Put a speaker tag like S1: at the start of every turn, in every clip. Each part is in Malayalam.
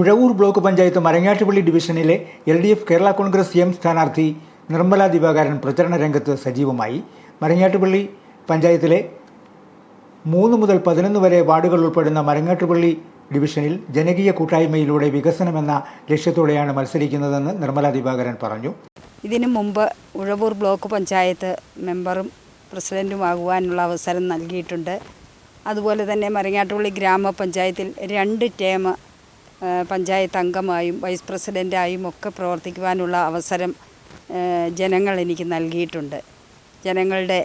S1: ഉഴവൂർ ബ്ലോക്ക് പഞ്ചായത്ത് മരങ്ങാട്ടുപള്ളി ഡിവിഷനിലെ L D F Kerala Congress M സ്ഥാനാർത്ഥി നിർമ്മല ദിവാകരൻ പ്രചരണ രംഗത്ത് സജീവമായി. മരങ്ങാട്ടുപള്ളി പഞ്ചായത്തിലെ മൂന്ന് മുതൽ പതിനൊന്ന് വരെ വാർഡുകൾ ഉൾപ്പെടുന്ന മരങ്ങാട്ടുപള്ളി ഡിവിഷനിൽ ജനകീയ കൂട്ടായ്മയിലൂടെ വികസനമെന്ന ലക്ഷ്യത്തോടെയാണ് മത്സരിക്കുന്നതെന്ന് നിർമ്മല ദിവാകരൻ പറഞ്ഞു.
S2: ഇതിനു മുമ്പ് ഉഴവൂർ ബ്ലോക്ക് പഞ്ചായത്ത് മെമ്പറും പ്രസിഡന്റുമാകുവാനുള്ള അവസരം നൽകിയിട്ടുണ്ട്. അതുപോലെ തന്നെ മരങ്ങാട്ടുപള്ളി ഗ്രാമപഞ്ചായത്തിൽ രണ്ട് ടേം പഞ്ചായത്ത് അംഗമായും വൈസ് പ്രസിഡന്റായും ഒക്കെ പ്രവർത്തിക്കുവാനുള്ള അവസരം ജനങ്ങൾ എനിക്ക് നൽകിയിട്ടുണ്ട്. ജനങ്ങളുടെ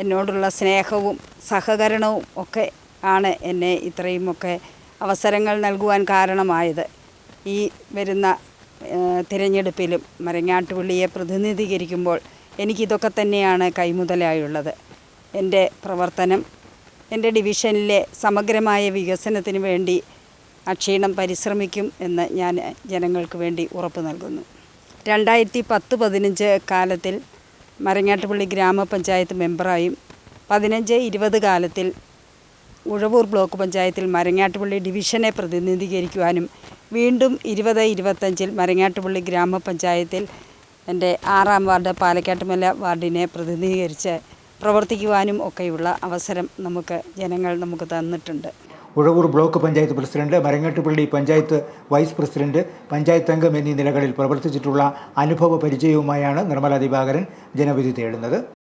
S2: എന്നോടുള്ള സ്നേഹവും സഹകരണവും ഒക്കെ ആണ് എന്നെ ഇത്രയുമൊക്കെ അവസരങ്ങൾ നൽകുവാൻ കാരണമായത്. ഈ വരുന്ന തിരഞ്ഞെടുപ്പിലും മരങ്ങാട്ടുപള്ളിയെ പ്രതിനിധീകരിക്കുമ്പോൾ എനിക്കിതൊക്കെ തന്നെയാണ് കൈമുതലായുള്ളത്. എന്റെ പ്രവർത്തനം എന്റെ ഡിവിഷനിലെ സമഗ്രമായ വികസനത്തിന് വേണ്ടി അക്ഷീണം പരിശ്രമിക്കും എന്ന് ഞാൻ ജനങ്ങൾക്ക് വേണ്ടി ഉറപ്പ് നൽകുന്നു. രണ്ടായിരത്തി പത്ത് പതിനഞ്ച് കാലത്തിൽ മരങ്ങാട്ടുപള്ളി ഗ്രാമപഞ്ചായത്ത് മെമ്പറായും പതിനഞ്ച് ഇരുപത് കാലത്തിൽ ഉഴവൂർ ബ്ലോക്ക് പഞ്ചായത്തിൽ മരങ്ങാട്ടുപള്ളി ഡിവിഷനെ പ്രതിനിധീകരിക്കുവാനും വീണ്ടും ഇരുപത് ഇരുപത്തഞ്ചിൽ മരങ്ങാട്ടുപള്ളി ഗ്രാമപഞ്ചായത്തിൽ എന്റെ ആറാം വാർഡ് പാലക്കാട്ടുമല വാർഡിനെ പ്രതിനിധീകരിച്ച് പ്രവർത്തിക്കുവാനും ഒക്കെയുള്ള അവസരം നമുക്ക് ജനങ്ങൾ നമുക്ക് തന്നിട്ടുണ്ട്.
S1: Uzhavoor block panchayat president Marangattupally panchayat vice president panchayat അംഗം എന്നീ നിലകളിൽ പ്രവർത്തിച്ചിട്ടുള്ള അനുഭവ പരിചയവുമായാണ് നിർമ്മല ദിവാകരൻ ജനവിധി തേടുന്നത്.